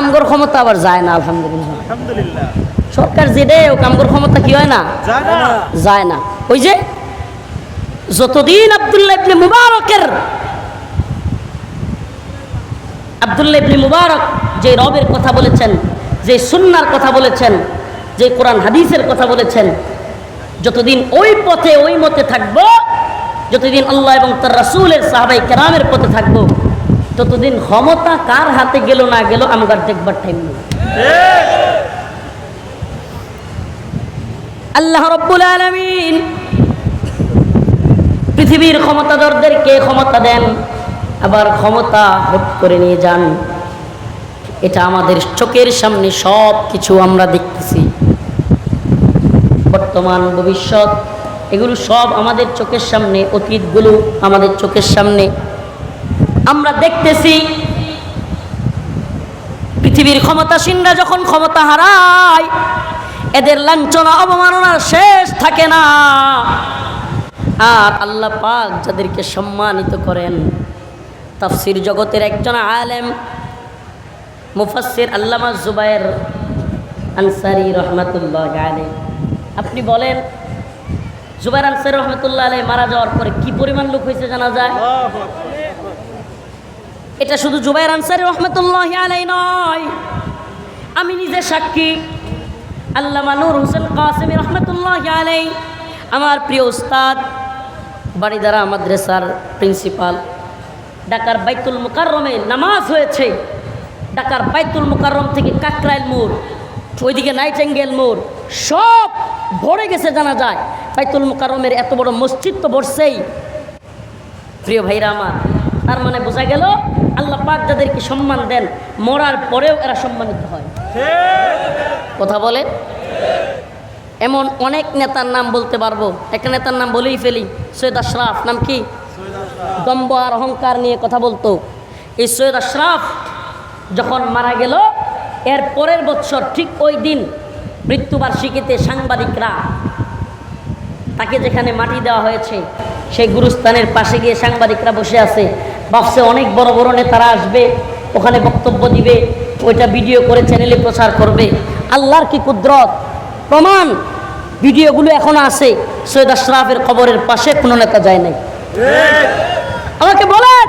আমগর ক্ষমতা আবার যায় না আলহামদুলিল্লাহ। সরকার যেটাই হোক আমগর ক্ষমতা কি হয় না? যায় না। ওই যে যতদিন আব্দুল্লাহ ইবনে মুবারকের আব্দুল্লাহ ইবনে মুবারক যে রবের কথা বলেছেন যে সুন্নার কথা বলেছেন যে কোরআন হাদিসের কথা বলেছেন যতদিন ওই পথে ওই মতে থাকব যতদিন আল্লাহ এবং তার রাসূলের সাহাবাই কেরামের পথে থাকব ততদিন ক্ষমতা কার হাতে গেল না গেল আমার দেখবার টাইম নেই। আল্লাহ রব্বুল আলমিন পৃথিবীর ক্ষমতাধরদেরকে ক্ষমতা দেন? আবার ক্ষমতা হুট করে নিয়ে যান। এটা আমাদের চোখের সামনে সব কিছু আমরা দেখতেছি। বর্তমান, ভবিষ্যৎ, এগুলো সব আমাদের চোখের সামনে, অতীতগুলো আমাদের চোখের সামনে। আমরা দেখতেছি পৃথিবীর ক্ষমতাসীনরা যখন ক্ষমতা হারায়, এদের লাঞ্ছনা, অবমাননার শেষ থাকে না। আর আল্লাহ পাক যাদেরকে সম্মানিত করেন, তাফসির জগতের একজন আলেম, মুফাসসির আল্লামা জুবায়ের আনসারি রহমাতুল্লাহ আলী আপনি বলেন, জুবাইর আনসারি রহমতুল্লাহ আলী মারা যাওয়ার পরে কি পরিমাণ লোক হয়েছে জানা যায়? এটা শুধু জুবাইর আনসারি রহমতুল্লাহ আলাই নয়। আমি নিজে সাক্ষী। আল্লাহ নূর হোসেন কাসেমি রহমতুল্লাহ আলাই আমার প্রিয় উস্তাদ বাড়িদারা মাদ্রাসার প্রিন্সিপাল। ঢাকার বাইতুল মুকাররমে নামাজ হয়েছে। ঢাকার বাইতুল মুকাররম থেকে কাকরাইল মোড়, ওইদিকে নাইটেঙ্গেল মোড়, সব ভরে গেছে জানা যায়। বাইতুল মুকাররমের এত বড় মসজিদ তো বসছেই। প্রিয় ভাইরা আমার তার মানে বোঝা গেল আল্লাহ পাক যাদেরকে সম্মান দেন, মরার পরেও এরা সম্মানিত হয়। কথা বলে এমন অনেক নেতার নাম বলতে পারব। একটা নেতার নাম বলেই ফেলি, সৈয়দ আশরাফ, নাম কি? দম্ব আর অহংকার নিয়ে কথা বলতো। এই সৈয়দ আশরাফ যখন মারা গেল, এর পরের বছর ঠিক ওই দিন মৃত্যুবার্ষিকীতে সাংবাদিকরা তাকে যেখানে মাটি দেওয়া হয়েছে সেই গুরুস্থানের পাশে গিয়ে সাংবাদিকরা বসে আছে। ভাবছে অনেক বড় বড় নেতারা আসবে ওখানে বক্তব্য দিবে ওইটা ভিডিও করে চ্যানেলে প্রচার করবে। আল্লাহর কি কুদরত? প্রমাণ! ভিডিওগুলো এখনও আছে সৈয়দ আশরাফের কবরের পাশে কোনো নেতা যায় নাই। আমাকে বলেন!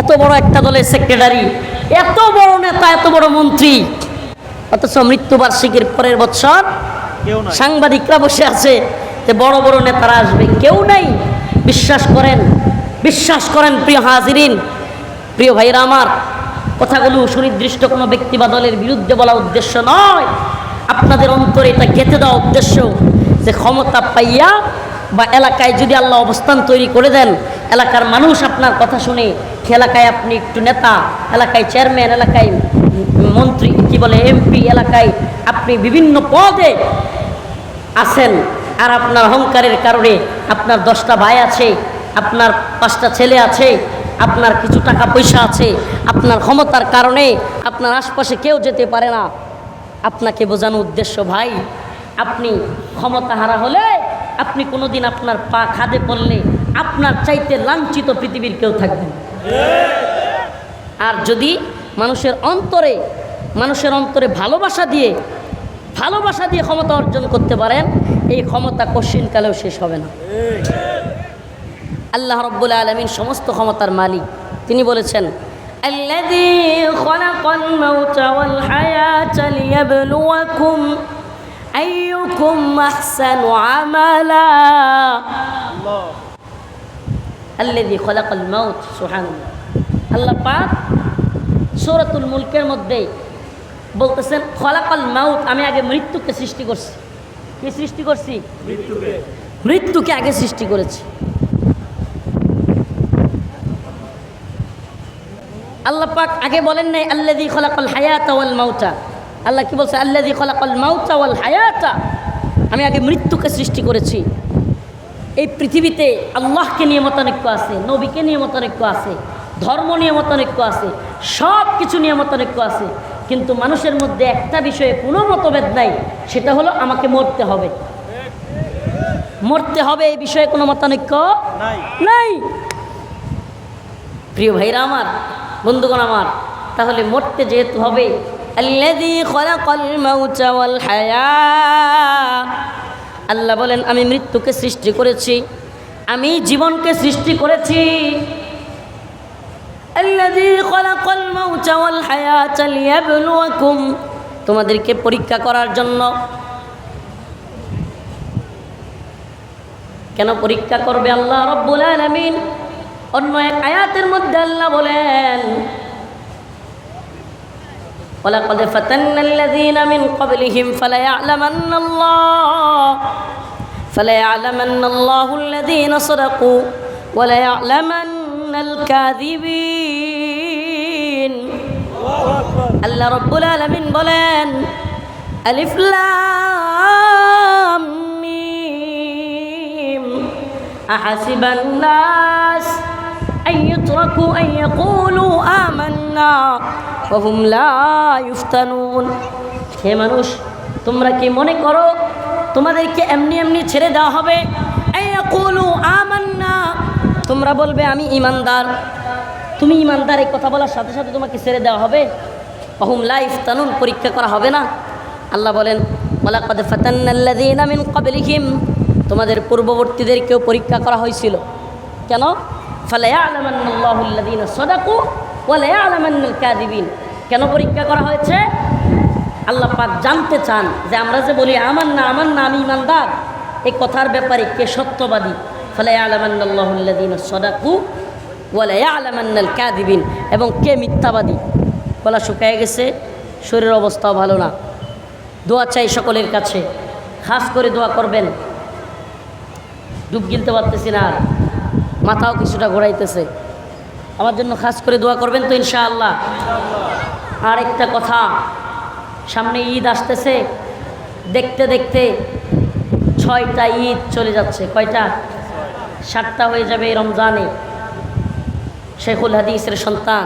এত বড় একটা দলের সেক্রেটারি এত বড় নেতা এত বড় মন্ত্রী অথচ মৃত্যুবার্ষিকীর পরের বছর সাংবাদিকরা বসে আছে যে বড় বড় নেতারা আসবে, কেউ নাই। বিশ্বাস করেন বিশ্বাস করেন প্রিয় হাজিরিন। প্রিয় ভাইরা আমার, কথাগুলো সুনির্দিষ্ট কোনো ব্যক্তি বা দলের বিরুদ্ধে বলা উদ্দেশ্য নয়। আপনাদের অন্তরে এটা গেঁথে দেওয়া উদ্দেশ্য যে ক্ষমতা পাইয়া বা এলাকায় যদি আল্লাহ অবস্থান তৈরি করে দেন, এলাকার মানুষ আপনার কথা শুনে এলাকায় আপনি একটু নেতা, এলাকায় চেয়ারম্যান, এলাকায় মন্ত্রী, কি বলে, এমপি, এলাকায় আপনি বিভিন্ন পদে আছেন আর আপনার অহংকারের কারণে আপনার দশটা ভাই আছে, আপনার পাঁচটা ছেলে আছে, আপনার কিছু টাকা পয়সা আছে, আপনার ক্ষমতার কারণে আপনার আশপাশে কেউ যেতে পারে না। আপনাকে বোঝানো উদ্দেশ্য, ভাই, আপনি ক্ষমতা হারা হলে আপনি কোনোদিন আপনার পা খাদে পড়লে আপনার চাইতে লাঞ্ছিত পৃথিবীর কেউ থাকবে আর যদি মানুষের অন্তরে মানুষের অন্তরে ভালোবাসা দিয়ে ভালোবাসা দিয়ে ক্ষমতা অর্জন করতে পারেন এই ক্ষমতা কশ্চিনকালেও শেষ হবে না আল্লাহ রব্বুল আলমিন সমস্ত ক্ষমতার মালিক তিনি বলেছেন الذي خلق الموت والحياة ليبلوكم أيكم أحسن عملا الذي خلق الموت سبحان الله আল্লাহ পাক সূরাতুল মুলকের মধ্যে বলতেছেন খলাকাল মাউত আমি আগে মৃত্যুকে সৃষ্টি করছি। কি সৃষ্টি করছি? মৃত্যুকে। আগে সৃষ্টি করেছি। আল্লাহ পাক আগে বলেন নাই আল্লাদি খলাকাল হায়াতা ওয়াল মাউতা। আল্লাহ কি বলছে? আল্লাদি খলাকাল মাউতা ওয়াল হায়াতা। আমি আগে মৃত্যুকে সৃষ্টি করেছি। এই পৃথিবীতে আল্লাহকে নিয়ে মতানৈক্য আছে নবীকে নিয়ে মতানৈক্য আছে ধর্ম নিয়ে মতানৈক্য আছে সব কিছু নিয়ে মতানৈক্য আছে। কিন্তু মানুষের মধ্যে একটা বিষয়ে কোনো মতভেদ নাই সেটা হলো আমাকে মরতে হবে। মরতে হবে এই বিষয়ে কোনো মতানৈক্য নাই। প্রিয় ভাইরা আমার বন্ধুগণ আমার তাহলে মরতে যেহেতু হবে হায়া। আল্লাহ বলেন আমি মৃত্যুকে সৃষ্টি করেছি আমি জীবনকে সৃষ্টি করেছি। الذي خلق الموت والحياة ليبلوكم তোমাদেরকে পরীক্ষা করার জন্য কেন পরীক্ষা করবে আল্লাহ রব্বুল আলামিন অন্য এক আয়াতের মধ্যে আল্লাহ বলেন ولقد فتنا الذين من قبلهم فليعلمن الله فليعلمن الله الذين صدقوا وليعلمن الكاذبين আল্লাহ রব্বুল আলমিন বলেন আলিফ লাম মিম আহাসিবান নাস أن يتركوا أن يقولوا آمنا وهم لا يفتنون হে মানুষ তোমরা কি মনে করো তোমাদেরকে এমনি এমনি ছেড়ে দেওয়া হবে أن يقولوا آمنا তোমরা বলবে, আমি ইমানদার। তুমি ইমানদার, এই কথা বলার সাথে সাথে তোমাকে ছেড়ে দেওয়া হবে। অহুম লাইফ তানুন পরীক্ষা করা হবে না। আল্লাহ বলেন, ওয়ালাকাদ ফাতান্নাল্লাযীনা মিন ক্বাবলিহিম। তোমাদের পূর্ববর্তীদেরকেও পরীক্ষা করা হয়েছিল। কেন? ফালায়ালামান্নাল্লাহু আল্লাযীনা সাদাকু ওয়া লায়ালামান্নাল কাযিবিন। কেন পরীক্ষা করা হয়েছে? আল্লাহ পাক জানতে চান যে আমরা যে বলি আমার না আমার না আমি ইমানদার। এই কথার ব্যাপারে কে সত্যবাদী? সাদাকু এবং কে মিথ্যাবাদী? গলা শুকায় গেছে, শরীরের অবস্থাও ভালো না। দোয়া চাই সকলের কাছে। খাস করে দোয়া করবেন। ডুব গিলতে পারতেছি না মাথাও কিছুটা ঘোরাইতেছে। আমার জন্য খাস করে দোয়া করবেন তো ইনশাআল্লাহ। আর একটা কথা, সামনে ঈদ আসতেছে। দেখতে দেখতে ছয়টা ঈদ চলে যাচ্ছে। কয়টা? সাতটা হয়ে যাবে এই রমজানে। শেখুল হাদিসের সন্তান,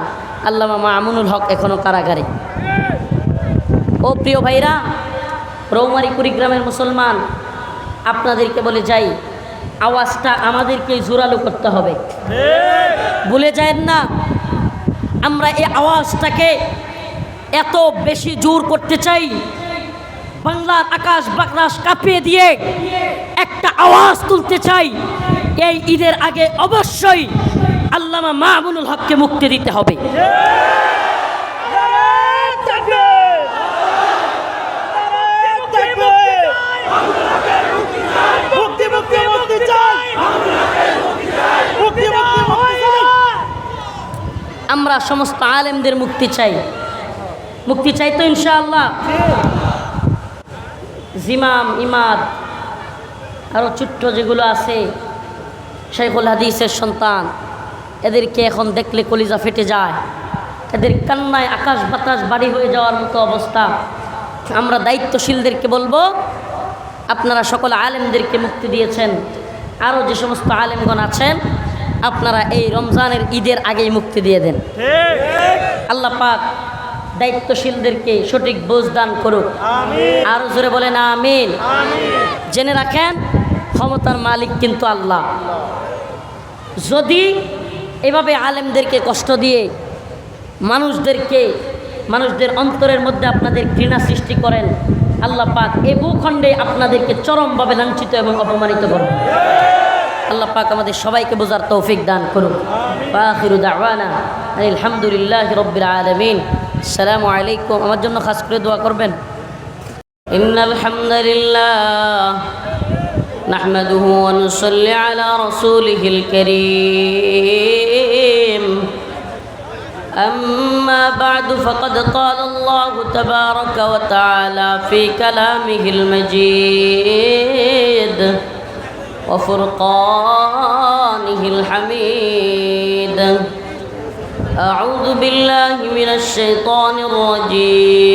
আল্লামা মামুনুল হক এখনও কারাগারে। ও প্রিয় ভাইরা, রৌমারি কুড়িগ্রামের মুসলমান, আপনাদেরকে বলে যাই, আওয়াজটা আমাদেরকে জোরালো করতে হবে। ভুলে যায় না, আমরা এই আওয়াজটাকে এত বেশি জোর করতে চাই, বাংলার আকাশ বাকরাশ কাঁপিয়ে দিয়ে একটা আওয়াজ তুলতে চাই। এই ঈদের আগে অবশ্যই আল্লামা মামুনুল হককে মুক্তি দিতে হবে। আমরা সমস্ত আলেমদের মুক্তি চাই। মুক্তি চাই তো ইনশাআল্লাহ। জিমাম ইমাদ আরও ছোট্ট যেগুলো আছে শেখুল হাদিসের সন্তান। এদেরকে এখন দেখলে কলিজা ফেটে যায়। এদের কান্নায় আকাশ বাতাস বাড়ি হয়ে যাওয়ার মতো অবস্থা। আমরা দায়িত্বশীলদেরকে বলব আপনারা সকল আলেমদেরকে মুক্তি দিয়েছেন। আরও যে সমস্ত আলেমগণ আছেন আপনারা এই রমজানের ঈদের আগেই মুক্তি দিয়ে দেন। আল্লাহ পাক দায়িত্বশীলদেরকে সঠিক বোঝ দান করুক। আরও জোরে বলেন আমিন। জেনে রাখেন ক্ষমতার মালিক কিন্তু আল্লাহ। যদি এভাবে আলেমদেরকে কষ্ট দিয়ে মানুষদেরকে মানুষদের অন্তরের মধ্যে আপনাদের ঘৃণা সৃষ্টি করেন আল্লাহ পাক এ ভূখণ্ডে আপনাদেরকে চরমভাবে লাঞ্ছিত এবং অপমানিত করুন। আল্লাহ পাক আমাদের সবাইকে বোঝার তৌফিক দান করুন। আলহামদুলিল্লাহ রবিল আলমিন। সালাম আলাইকুম। আমার জন্য খাস করে দোয়া করবেন। ইন্নাল হামদুলিল্লাহ نحمده ونصلي على رسوله الكريم. أما بعد فقد قال الله تبارك وتعالى في كلامه المجيد وفرقانه الحميد. أعوذ بالله من الشيطان الرجيم.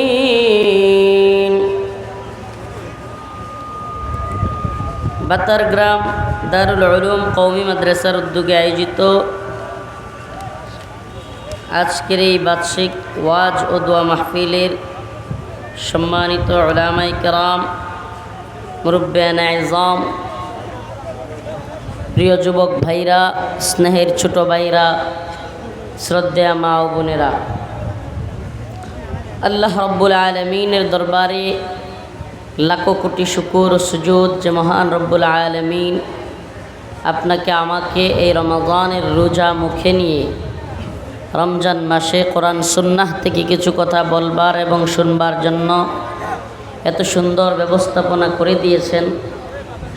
বাতারগ্রাম দারুল উলুম কৌমি মাদ্রাসার উদ্যোগে আয়োজিত আজকের এই বার্ষিক ওয়াজ ও দোয়া মাহফিলের সম্মানিত ওলামাই কেরাম মুরব্বান আজম প্রিয় যুবক ভাইরা, স্নেহের ছোট ভাইরা শ্রদ্ধা মা ও বোনেরা, আল্লাহ রব্বুল আলমিনের দরবারে লাখো কোটি শুকুর ও যে মহান রব্বুল আলমিন আপনাকে, আমাকে এই রমাদানের রোজা মুখে নিয়ে রমজান মাসে কোরআন সুন্নাহ থেকে কিছু কথা বলবার এবং শুনবার জন্য এত সুন্দর ব্যবস্থাপনা করে দিয়েছেন,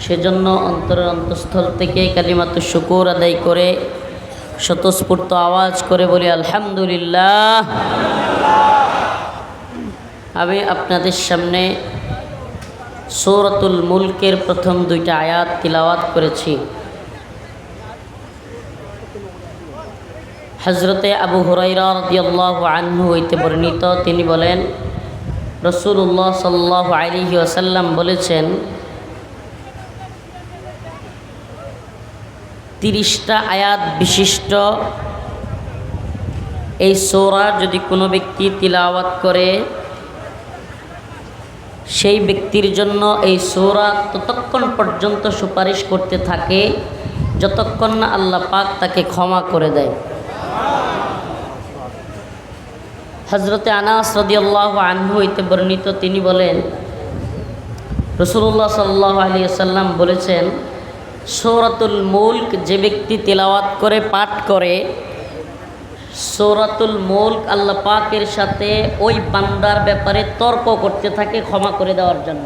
সেজন্য অন্তরের অন্তঃস্থল থেকে কালিমাত শুকুর আদায় করে স্বতঃস্ফূর্ত আওয়াজ করে বলি, আলহামদুলিল্লাহ। আমি আপনাদের সামনে সৌরতুল মুলকের প্রথম দুইটা আয়াত তিলাওয়াত করেছি। হজরতে আবু হুরাইরা রদিয়াল্লাহ আনহু হইতে বর্ণিত, তিনি বলেন রসুল্লাহ সাল্লাহ আলিহি ওসাল্লাম বলেছেন, তিরিশটা আয়াত বিশিষ্ট। এই সৌরা যদি কোনো ব্যক্তি তিলাওয়াত করে সেই ব্যক্তির জন্য এই সৌরা ততক্ষণ পর্যন্ত সুপারিশ করতে থাকে যতক্ষণ না আল্লাহ পাক তাকে ক্ষমা করে দেয়। হজরতে আনাস রদিয়াল্লাহ আনহু হইতে বর্ণিত তিনি বলেন রসুল্লাহ সাল্লাহ আলী সাল্লাম বলেছেন, সৌরাতুল মুল্ক যে ব্যক্তি তেলাওয়াত করে, পাঠ করে সৌরাতুল মুল্ক আল্লাহ পাকের সাথে ওই বান্দার ব্যাপারে তর্ক করতে থাকে, ক্ষমা করে দেওয়ার জন্য।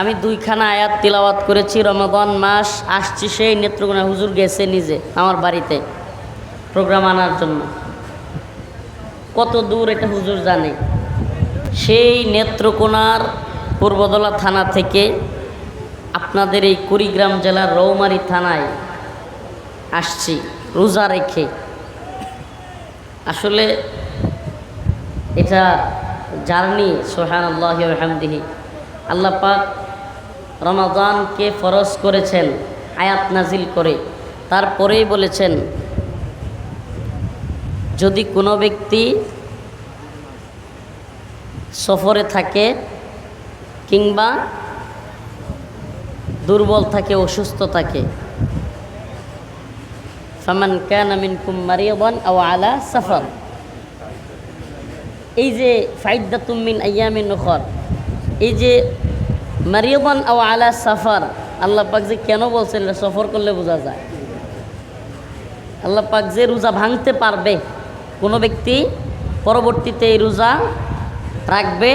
আমি দুইখানা আয়াত তিলাওয়াত করেছি রমাদান মাস আসছি, সেই নেত্রকোনা হুজুর গেছে নিজে, আমার বাড়িতে, প্রোগ্রাম আনার জন্য। কত দূর এটা হুজুর জানে। সেই নেত্রকোনার পূর্বদলা থানা থেকে আপনাদের এই কুড়িগ্রাম জেলার রৌমারি থানায় আসছি, রোজা রেখে। আসলে এটা জার্নি সোহান আল্লাহ হামদিহি আল্লাহ পাক রমাদানকে ফরজ করেছেন, আয়াত নাজিল করে। তারপরেই বলেছেন, যদি কোনো ব্যক্তি সফরে থাকে কিংবা দুর্বল থাকে, অসুস্থ থাকে। ফামান ক্যান আমিন কুমারিয়াবান আও আলা সফর। এই যে ফাইদা তুমিন আয়ামিন নখর এই যে মারিয়াবান আও আলা সাফার, আল্লাহ পাক যে কেন বলছেন সফর করলে বোঝা যায়। আল্লাহ পাক যে রোজা ভাঙতে পারবে, কোনো ব্যক্তি পরবর্তীতে এই রোজা রাখবে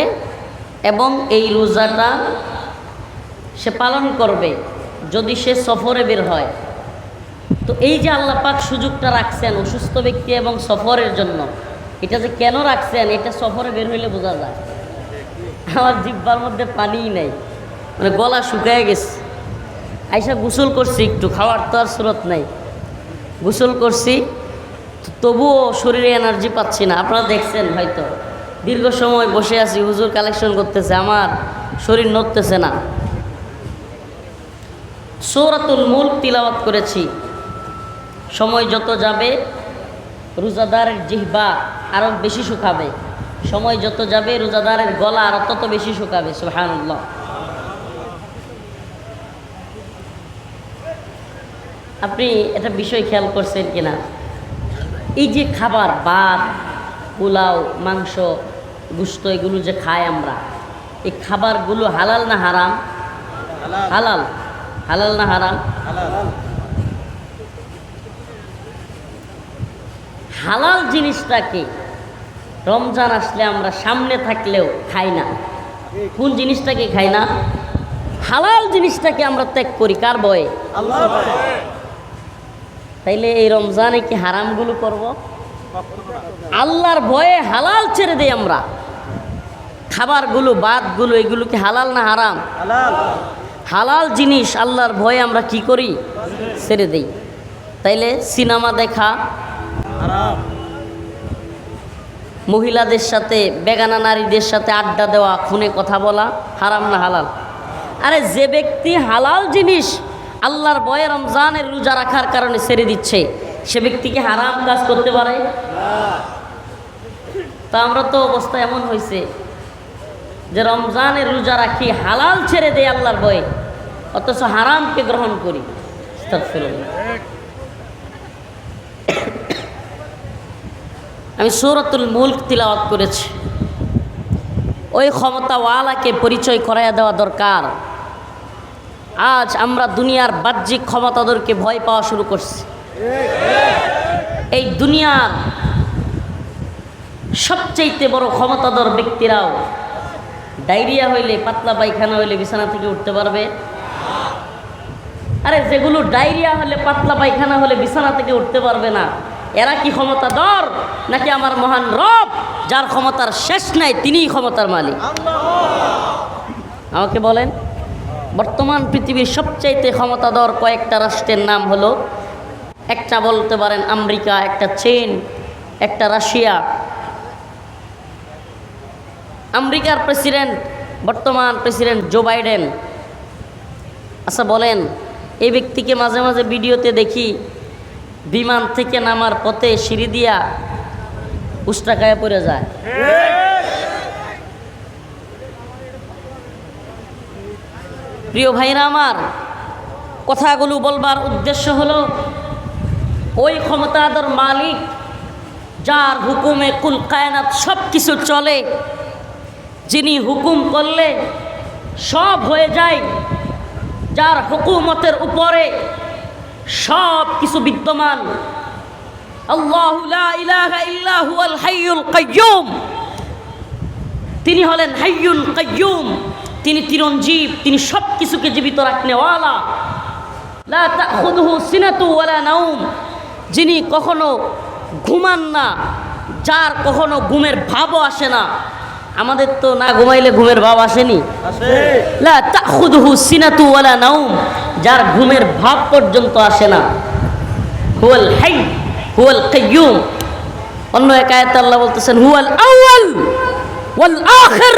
এবং এই রোজাটা সে পালন করবে, যদি সে সফরে বের হয়। তো এই যে আল্লাহ পাক সুযোগটা রাখছেন অসুস্থ ব্যক্তি এবং সফরের জন্য, এটা যে কেন রাখছেন, এটা সফরে বের হইলে বোঝা যায়। আমার জিব্বার মধ্যে পানিই নেই মানে গলা শুকায় গেছে। আইসা গোসল করছি একটু, খাওয়ার তো আর স্রোত নাই। গোসল করছি তবুও শরীরে এনার্জি পাচ্ছি না। আপনারা দেখছেন হয়তো, দীর্ঘ সময় বসে আছি, হুজুর কালেকশন করতেছে, আমার শরীর নড়তেছে না। সৌরাতুল মুল্ক তিলাওয়াত করেছি। সময় যত যাবে, রোজাদারের জিহ্বা আরও বেশি শুকাবে। সময় যত যাবে, রোজাদারের গলা আরও তত বেশি শুকাবে সুহানুল্লাহ আপনি একটা বিষয় খেয়াল করছেন কিনা? এই যে খাবার, ভাত, পোলাও, মাংস গুস্ত এগুলো যে খাই আমরা, এই খাবারগুলো হালাল না হারাম? হালাল। হালাল না হারাম? হালাল জিনিসটাকে রমজান আসলে আমরা সামনে থাকলেও খাই না। কোন জিনিসটাকে খাই না? হালাল জিনিসটাকে আমরা ত্যাগ করি কার বয়ে তাইলে এই রমজানে কি হারামগুলো করব? আল্লাহর ভয়ে হালাল ছেড়ে দেই আমরা। খাবারগুলো, বাদগুলো, এগুলো কি হালাল না হারাম? হালাল জিনিস আল্লাহর ভয়ে আমরা কি করি? ছেড়ে দেই। তাইলে সিনেমা দেখা মহিলাদের সাথে বেগানা নারীদের সাথে আড্ডা দেওয়া খুনে কথা বলা হারাম না হালাল? আরে যে ব্যক্তি হালাল জিনিস আল্লাহর বয়ে রমজানের রোজা রাখার কারণে ছেড়ে দিচ্ছে সে ব্যক্তিকে হারাম কাজ করতে পারে? তা আমরা তো অবস্থা এমন হয়েছে যে রমজানের রোজা রাখি, হালাল ছেড়ে দেয় আল্লাহর বয়ে অথচ হারামকে গ্রহণ করি। আমি সৌরতুল মুল্ক তিলাওয়াত করেছি। ওই ক্ষমতাওয়ালাকে পরিচয় করাইয়া দেওয়া দরকার। আজ আমরা দুনিয়ার বাহ্যিক ক্ষমতাদেরকে ভয় পাওয়া শুরু করছি। এই দুনিয়ার সবচাইতে বড় ক্ষমতাধর ব্যক্তিরাও ডায়রিয়া হইলে, পাতলা পায়খানা হইলে বিছানা থেকে উঠতে পারবে? আরে যেগুলো ডায়রিয়া হলে, পাতলা পায়খানা হলে বিছানা থেকে উঠতে পারবে না, এরা কি ক্ষমতা দর নাকি আমার মহান রব, যার ক্ষমতার শেষ নাই, তিনিই ক্ষমতার মালিক? আমাকে বলেন, বর্তমান পৃথিবীর সবচাইতে ক্ষমতাধর কয়েকটা রাষ্ট্রের নাম হলো, একটা বলতে পারেন আমেরিকা, একটা চীন, একটা রাশিয়া আমেরিকার প্রেসিডেন্ট, বর্তমান প্রেসিডেন্ট জো বাইডেন। আচ্ছা বলেন, এই ব্যক্তিকে মাঝে মাঝে ভিডিওতে দেখি বিমান থেকে নামার পথে সিঁড়ি দিয়া উষ্টাকায় পড়ে যায়। প্রিয় ভাইরা আমার, কথাগুলো বলবার উদ্দেশ্য হলো, ওই ক্ষমতাধর মালিক, যার হুকুমে কুল কায়নাত সব কিছু চলে যিনি হুকুম করলে সব হয়ে যায়, যার হুকুমতের উপরে সব কিছু বিদ্যমান। তিনি হলেন হাইয়ুল কাইয়্যুম তিনি চিরঞ্জীব, তিনি সব কিছুকে জীবিত রাখনেওয়ালা। নাউম যিনি কখনো ঘুমান না, যার কখনো ঘুমের ভাবও আসে না। আমাদের তো না ঘুমাইলে ঘুমের ভাব আসেনি। ওয়ালা নাউম যার ঘুমের ভাব পর্যন্ত আসে না। হুয়াল হাই হুয়াল কাইয়ুম। অন্য এক আয়াতে আল্লাহ বলতেছেন হুয়াল আউয়াল ওয়াল আখির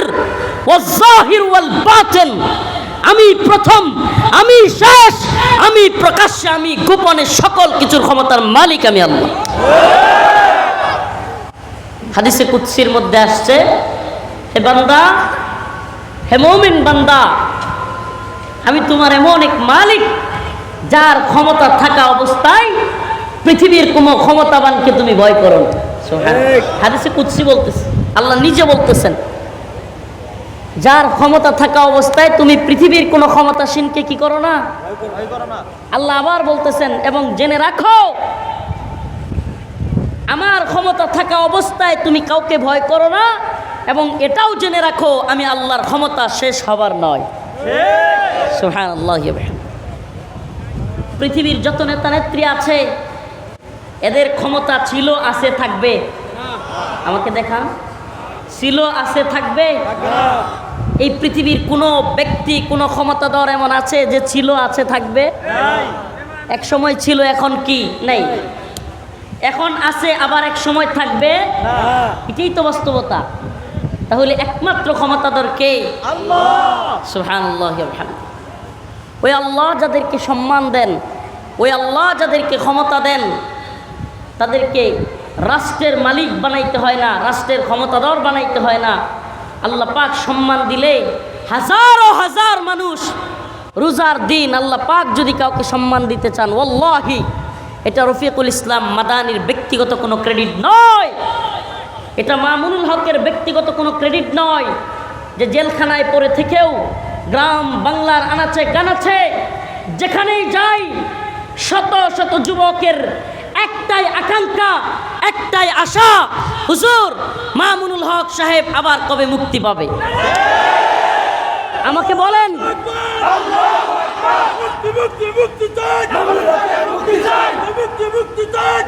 ওয়াল জাহির ওয়াল বাতিন। আমি প্রথম আমি শেষ আমি প্রকাশ্যে আমি গোপনে সকল কিছুর ক্ষমতার মালিক আমি আল্লাহ। হাদিসে কুৎসির মধ্যে আসছে হে বান্দা হে মমিন বান্দা আমি তোমার এমন এক মালিক যার ক্ষমতা থাকা অবস্থায় পৃথিবীর কোনো ক্ষমতাবানকে তুমি ভয় করো না। হাদিসে কুৎসি বলতেছে আল্লাহ নিজে বলতেছেন যার ক্ষমতা থাকা অবস্থায় তুমি পৃথিবীর কোনো ক্ষমতাসীনকে কি করো না? ভয় করো না। আল্লাহ আবার বলতেছেন এবং জেনে রাখো আমার ক্ষমতা থাকা অবস্থায় তুমি কাউকে ভয় করো না এবং এটাও জেনে রাখো, আমি আল্লাহর ক্ষমতা শেষ হবার নয়। আল্লাহ পৃথিবীর যত নেতা নেত্রী আছে, এদের ক্ষমতা ছিল, আছে, থাকবে। আমাকে দেখান। ছিল, আছে, থাকবে। এই পৃথিবীর কোনো ব্যক্তি, কোনো ক্ষমতাধর এমন আছে যে ছিল, আছে, থাকবে? এক সময় ছিল, এখন কি? নেই। এখন আছে, আবার এক সময় থাকবে? এটাই তো বাস্তবতা। তাহলে একমাত্র ক্ষমতাধর কে? ওই আল্লাহ যাদেরকে সম্মান দেন ওই আল্লাহ যাদেরকে ক্ষমতা দেন তাদেরকে রাষ্ট্রের মালিক বানাইতে হয় না রাষ্ট্রের ক্ষমতাধর বানাইতে হয় না। আল্লাহ পাক সম্মান দিলে হাজারো হাজার মানুষ রোজার দিন আল্লাহ পাক যদি কাউকে সম্মান দিতে চান ওল্লাহি এটা রফিকুল ইসলাম মাদানির ব্যক্তিগত কোনো ক্রেডিট নয়। এটা মামুনুল হকের ব্যক্তিগত কোনো ক্রেডিট নয় যে জেলখানায় পড়ে থেকেও গ্রাম বাংলার আনাচে গানাচে যেখানেই যাই শত শত যুবকের একটাই আকাঙ্ক্ষা একটাই আশা হুজুর মামুনুল হক সাহেব আবার কবে মুক্তি পাবে? আমাকে বলেন। মুক্তি মুক্তি মুক্তি চাই। মুক্তি চাই। মুক্তি মুক্তি চাই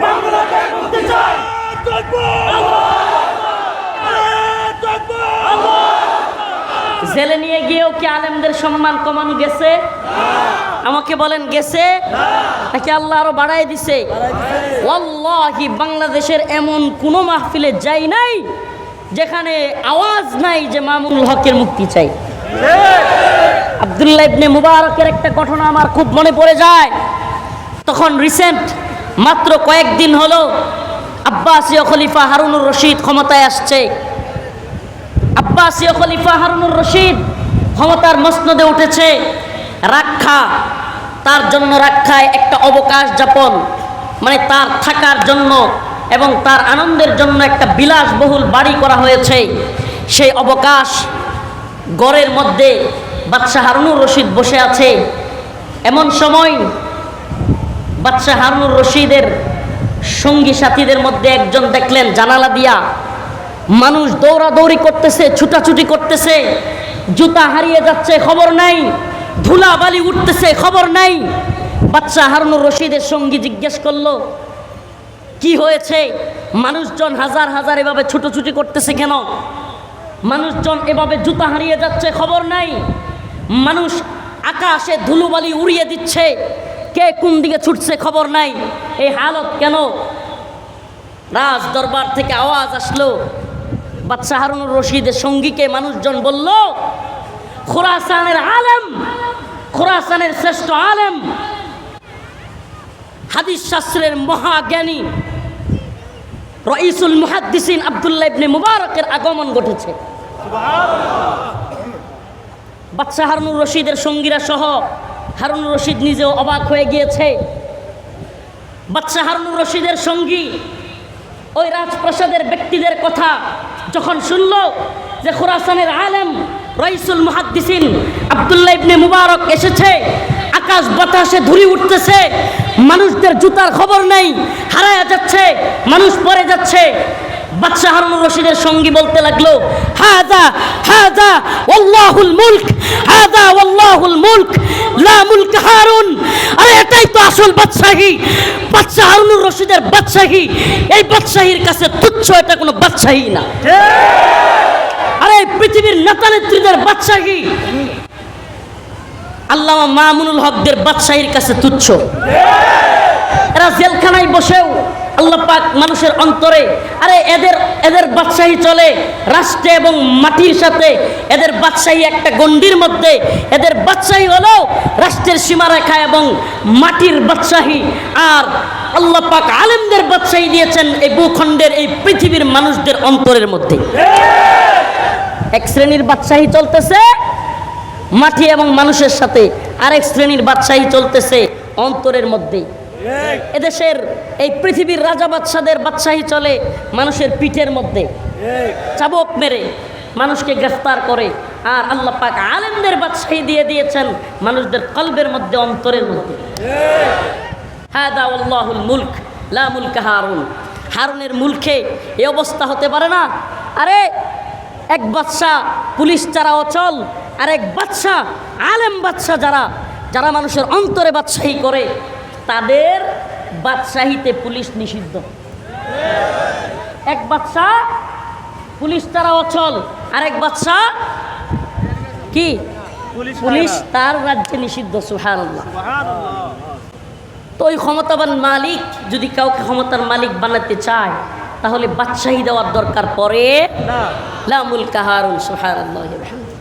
মুক্তি চাই জেলে নিয়ে গিয়েও কি আলেমদের সম্মান কমানো গেছে? আমাকে বলেন, গেছে? নাকি আল্লাহ আরও বাড়াই দিছে? ওয়াল্লাহি, বাংলাদেশের এমন কোনো মাহফিলে যাই নাই যেখানে আওয়াজ নাই যে মামুনুল হকের মুক্তি চাই। আব্দুল্লাহ ইবনে মুবারকের একটা ঘটনা আমার খুব মনে পড়ে যায়। তখন রিসেন্ট মাত্র কয়েকদিন হলো আব্বাসীয় খলিফা হারুনুর রশিদ ক্ষমতায় আসছে। আব্বাসীয় খলিফা হারুনুর রশিদ ক্ষমতার মসনদে উঠেছে। রাক্ষা, তার জন্য রাক্ষায় একটা অবকাশ যাপন মানে তার থাকার জন্য এবং তার আনন্দের জন্য একটা বিলাসবহুল বাড়ি করা হয়েছে। সেই অবকাশ গড়ের মধ্যে বাদশাহ হারুনুর রশিদ বসে আছে। এমন সময় বাদশাহ হারুনুর রশিদের সঙ্গী সাথীদের মধ্যে একজন দেখলেন জানালা দিয়া। মানুষ দৌড়াদৌড়ি করতেছে, ছুটাছুটি করতেছে। জুতা হারিয়ে যাচ্ছে, খবর নাই। ধুলা বালি উঠতেছে, খবর নাই। বাচ্চা হারুনুর রশিদের সঙ্গী জিজ্ঞেস করল, কি হয়েছে? মানুষজন হাজার হাজার এভাবে ছুটোছুটি করতেছে কেন? মানুষজন এভাবে জুতা হারিয়ে যাচ্ছে, খবর নাই। মানুষ আকাশে ধুলোবালি উড়িয়ে দিচ্ছে, কে কোন দিকে ছুটছে খবর নাই। এই হালত কেন? রাজ দরবার থেকে আওয়াজ আসলো বাচ্চা হারুনুর রশিদের সঙ্গীকে মানুষজন বলল, খোরাসানের আলেম, খোরাসানের শ্রেষ্ঠ আলেম, হাদিস শাস্ত্রের মহাজ্ঞানী, রইসুল মুহাদ্দিসিন আব্দুল্লাহ ইবনে মুবারকের আগমন ঘটেছে। বাচ্চা হারুনুর রশিদের সঙ্গীরা সহ হারুন রশিদ নিজেও অবাক হয়ে গিয়েছে। বাচ্চা হারুনুর রশিদের সঙ্গী ওই রাজপ্রাসাদের ব্যক্তিদের কথা যখন শুনল যে খোরাসানের আলেম রইসুল মুহাদ্দিসিন আবদুল্লাহ ইবনে মুবারক এসেছে, আকাশ বাতাসে ধুরি উঠতেছে, মানুষদের জুতার খবর নেই, হারায় যাচ্ছে, মানুষ পরে যাচ্ছে বাদশাহ হারুনুর রশিদের সঙ্গী বলতে লাগল, হাদা হাদা ওয়াল্লাহুল মুলক, হাদা ওয়াল্লাহুল মুলক, লা মুলক হারুন। আরে, এটাই তো আসল বাদশাহী। বাদশাহ হারুনুর রশিদের বাদশাহী। এই বাদশাহীর কাছে তুচ্ছ, এটা কোনো বাদশাহী না। আরে পৃথিবীর নেতা নেত্রীদের বাদশাহী। আল্লামা মামুনুল হকদের বাদশাহীর কাছে তুচ্ছ। এরা জেলখানায় বসেও আল্লাহ পাক মানুষের অন্তরে, আরে এদের এদের বাদশাহী চলে রাষ্ট্রে এবং মাটির সাথে। এদের বাদশাহী একটা গণ্ডির মধ্যে। এদের বাদশাহী হলো রাষ্ট্রের সীমারেখা এবং মাটির বাদশাহী। আর আল্লাহ পাক আলেমদের বাদশাহী দিয়েছেন এই ভূখণ্ডের, এই পৃথিবীর মানুষদের অন্তরের মধ্যে। এক শ্রেণির বাদশাহী চলতেছে মাটি এবং মানুষের সাথে। আরেক শ্রেণির বাদশাহী চলতেছে অন্তরের মধ্যেই এদেশের এই পৃথিবীর রাজা বাদশাদের বাদশাহী চলে মানুষের পিঠের মধ্যে। চাবক মেরে মানুষকে গ্রেফতার করে আর আল্লাহ পাক আলেমদের বাদশাহী দিয়ে দিয়েছেন মানুষদের কলবের মধ্যে অন্তরের মধ্যে। হাদা আল্লাহুল মুলক লা মুলক হারুন। হারুনের মুলকে এ অবস্থা হতে পারে না। আরে এক বাদশা পুলিশ যারা অচল আর এক বাদশা আলেম বাদশা যারা যারা মানুষের অন্তরে বাদশাহী করে তাদের বাদশাহীতে পুলিশ নিষিদ্ধ। এক বাদশা পুলিশ তারা অচল। আরেক বাদশা কি? পুলিশ তার রাজ্যে নিষিদ্ধ সুহানাল্লাহ তো ওই ক্ষমতাবান মালিক যদি কাউকে ক্ষমতার মালিক বানাতে চায় তাহলে বাদশাহী দেওয়ার দরকার পড়ে লামুল ওয়া বিহামদিহি।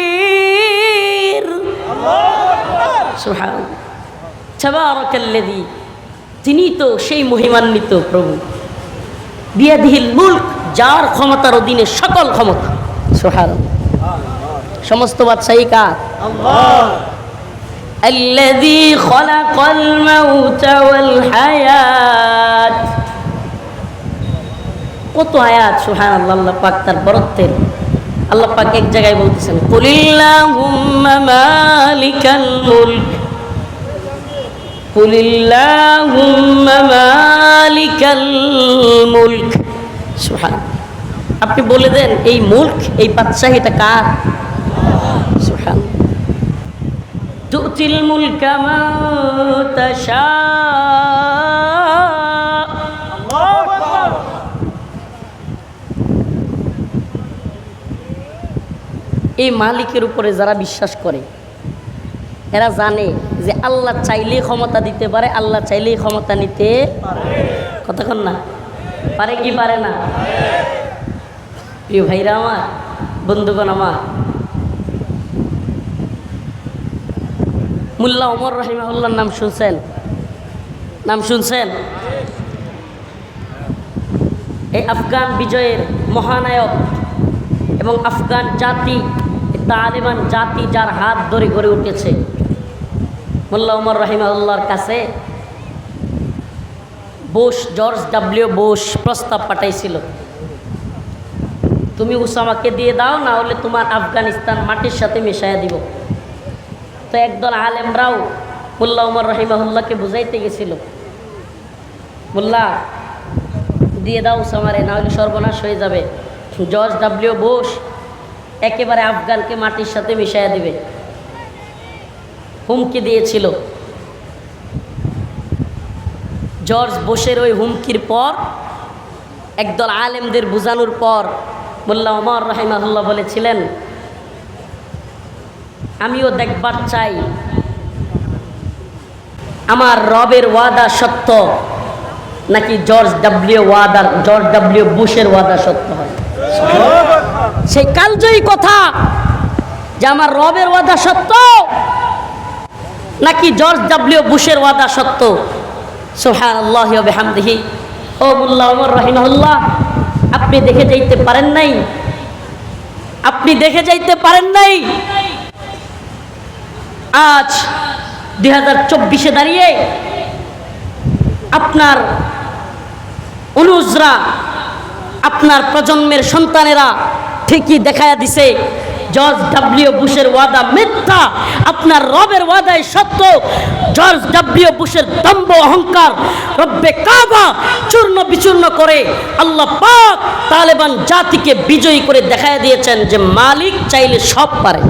سبحان الله تبارك الذي তিনি তো সেই মহিমান্বিত প্রভু বিয়াদিহিল মুল্ক যার ক্ষমতার অধীনে সকল ক্ষমতা সোহার সমস্ত বাদশাহী কার الذي خلق الموت والحياة কত আয়াত সুহান আল্লাহ আল্লাহ পাক তার বরত্বের আল্লাহ পাক এক জায়গায় বলতেছেন মালিকাল মুলক। আপনি বলে দেন, এই মুল্ক, এই পাতশাহীটা কার? সুবহান তুতিল মুলকা মা তাশা এই মালিকের উপরে যারা বিশ্বাস করে, এরা জানে যে আল্লাহ চাইলেই ক্ষমতা দিতে পারে, আল্লাহ চাইলেই ক্ষমতা নিতে কতক্ষণ না? পারে কি পারে না? প্রিয় ভাইরা আমার, বন্ধুগণ আমার, মুল্লা ওমর রহিমাহুল্লার নাম শুনছেন? নাম শুনছেন? এই আফগান বিজয়ের মহানায়ক এবং আফগান জাতি তালেবান জাতি যার হাত ধরে গড়ে উঠেছে। মোল্লা ওমর রহিমাহুল্লার কাছে বোস, জর্জ ডাব্লিউ বোস প্রস্তাব পাঠাইছিল। তুমি উসামাকে দিয়ে দাও, না হলে তোমার আফগানিস্তান মাটির সাথে মিশাইয়া দিব। তো একদল আলেমরাও মোল্লা উমর রহিমাহুল্লাহকে বুঝাইতে গেছিল। মোল্লা, দিয়ে দাও সামারে না হলে সর্বনাশ হয়ে যাবে। জর্জ ডাব্লিউ বোস একেবারে আফগানকে মাটির সাথে মিশাইয়া দিবে। হুমকি দিয়েছিল। জর্জ বোসের ওই হুমকির পর, একদল আলেমদের বোঝানোর পর মোল্লা ওমর রহিমাহুল্লাহ বলেছিলেন, আমিও দেখবার চাই। আমার রবের ওয়াদা সত্য, নাকি জর্জ ডাব্লিউ ওয়াদার, জর্জ ডাব্লিউ বুশের ওয়াদা সত্য হয়? সেই কালজয়ী কথা যে আমার রবের ওয়াদা সত্য? নাকি জর্জ ডাব্লিউ বুশের ওয়াদা সত্য? সোহান আল্লাহ বেহামদিহি। ও মুল্লা ওমর রহিমাহুল্লাহ, আপনি দেখে যাইতে পারেন নাই? আপনি দেখে যাইতে পারেন নাই? আজ দুই হাজার চব্বিশে দাঁড়িয়ে আপনার অনুজরা, আপনার প্রজন্মের সন্তানেরা ঠিকই দেখায় দিছে জর্জ ডাব্লিউ বুশের ওয়াদা মিথ্যা। আপনার রবের ওয়াদায় সত্য। জর্জ ডাব্লিউ বুশের দম্ভ অহংকার। রব্বে কাবা চূর্ণ বিচূর্ণ করে আল্লাহ পাক তালেবান জাতিকে বিজয়ী করে দেখায় দিয়েছেন যে মালিক চাইলে সব পারে।